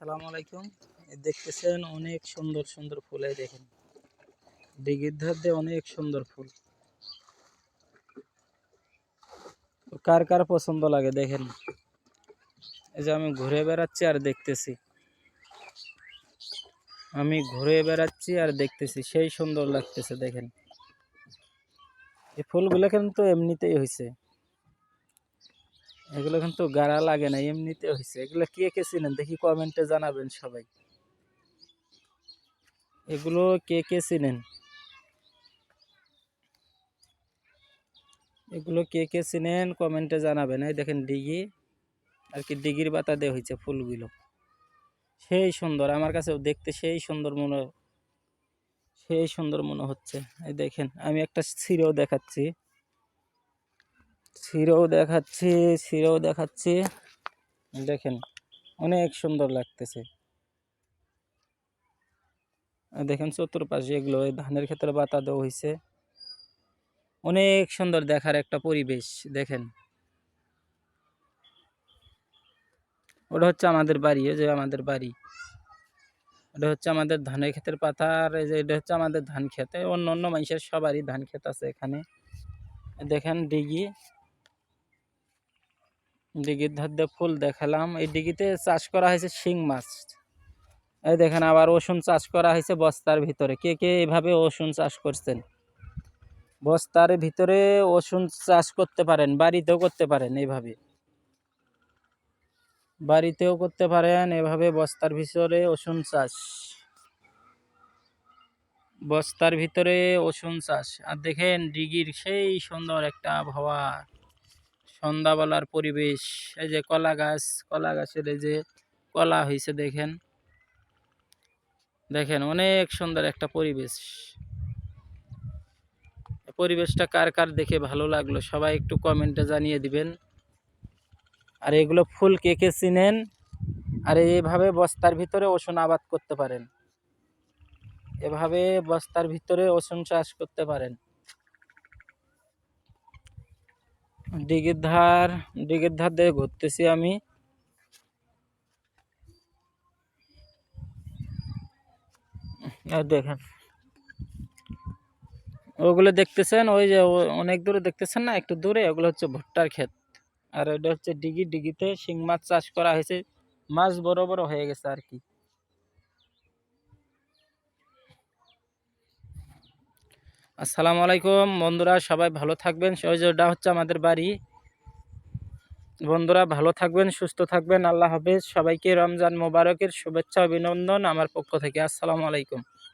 আসসালামু আলাইকুম। দেখতেছেন অনেক সুন্দর সুন্দর ফুল এই দেখেন। দিঘির ধার অনেক সুন্দর ফুল। কার কার পছন্দ লাগে দেখেন। এই যে আমি ঘুরে বেড়াচ্ছি আর দেখতেছি। আমি ঘুরে বেড়াচ্ছি আর দেখতেছি, সেই সুন্দর লাগতেছে দেখেন। এই ফুলগুলো কিন্তু এমনিতেই হয়েছে এগুলো কিন্তু গাড়া লাগে না এমনিতে হয়েছে এগুলো কে কে চিনেন? দেখি কমেন্টে জানাবেন সবাই। এগুলো কে কে চিনেন? এগুলো কে কে চিনেন? কমেন্টে জানাবেন। এই দেখেন ডিগি, আর কি ডিগির পাতা দিয়ে হয়েছে ফুলগুলো। সেই সুন্দর, আমার কাছে দেখতে সেই সুন্দর মনে, সেই সুন্দর মনে হচ্ছে। এই দেখেন, আমি একটা ছিঁড়েও দেখাচ্ছি। ছিঁড়েও দেখাচ্ছি ছিঁড়েও দেখাচ্ছি। দেখেন, অনেক সুন্দর লাগতেছে। দেখেন চতুর্পাশে এগুলো ধানের ক্ষেত্রে বাতা দেওয়া হয়েছে অনেক সুন্দর দেখার একটা পরিবেশ, দেখেন। ওটা হচ্ছে আমাদের বাড়ি যে আমাদের বাড়ি। এটা হচ্ছে আমাদের ধানের ক্ষেতের পাতা, আর যে এটা হচ্ছে আমাদের ধান এই অন্য অন্য মানুষের সবারই ধান ক্ষেত আছে এখানে। দেখেন, ডিগি। ডিগির ধার ফুল দেখালাম। এই ডিগিতে চাষ করা হয়েছে শিং মাছ। এই দেখেন, আবার রসুন চাষ করা হয়েছে বস্তার ভিতরে। কে কে এভাবে রসুন চাষ করছেন? বস্তার ভিতরে রসুন চাষ করতে পারেন, বাড়িতেও করতে পারেন এইভাবে বাড়িতেও করতে পারেন, এভাবে বস্তার ভিতরে রসুন চাষ। বস্তার ভিতরে রসুন চাষ। আর দেখেন ডিগির সেই সুন্দর একটা আবহাওয়া। সন্ধ্যাবেলার পরিবেশ, এই যে কলা গাছ, কলা গাছের এই যে কলা হয়েছে দেখেন। দেখেন অনেক সুন্দর একটা পরিবেশ। পরিবেশটা কার কার দেখে ভালো লাগল সবাই একটু কমেন্টে জানিয়ে দিবেন। আর এগুলো ফুল কে কে চিনেন? আর এইভাবে বস্তার ভিতরে ওষুন আবাদ করতে পারেন। এভাবে বস্তার ভিতরে ওষুন চাষ করতে পারেন। ডিগির ধার ডিগির ধার দিয়ে ঘুরতেছি আমি। আর দেখেন, ওগুলো দেখতেছেন, ওই যে অনেক দূরে দেখতেছেন না, একটু দূরে, ওগুলো হচ্ছে ভুট্টার ক্ষেত। আর ওইটা হচ্ছে ডিগি, ডিগিতে শিং মাছ চাষ করা হয়েছে, মাছ বড় বড় হয়ে গেছে আর কি। আসসালামু আলাইকুম। বন্ধুরা, সবাই ভালো থাকবেন। সহযোগটা হচ্ছে আমাদের বাড়ি। বন্ধুরা, ভালো থাকবেন, সুস্থ থাকবেন। আল্লাহ হাফেজ। সবাইকে রমজান মোবারকের শুভেচ্ছা, অভিনন্দন আমার পক্ষ থেকে। আসসালামু আলাইকুম।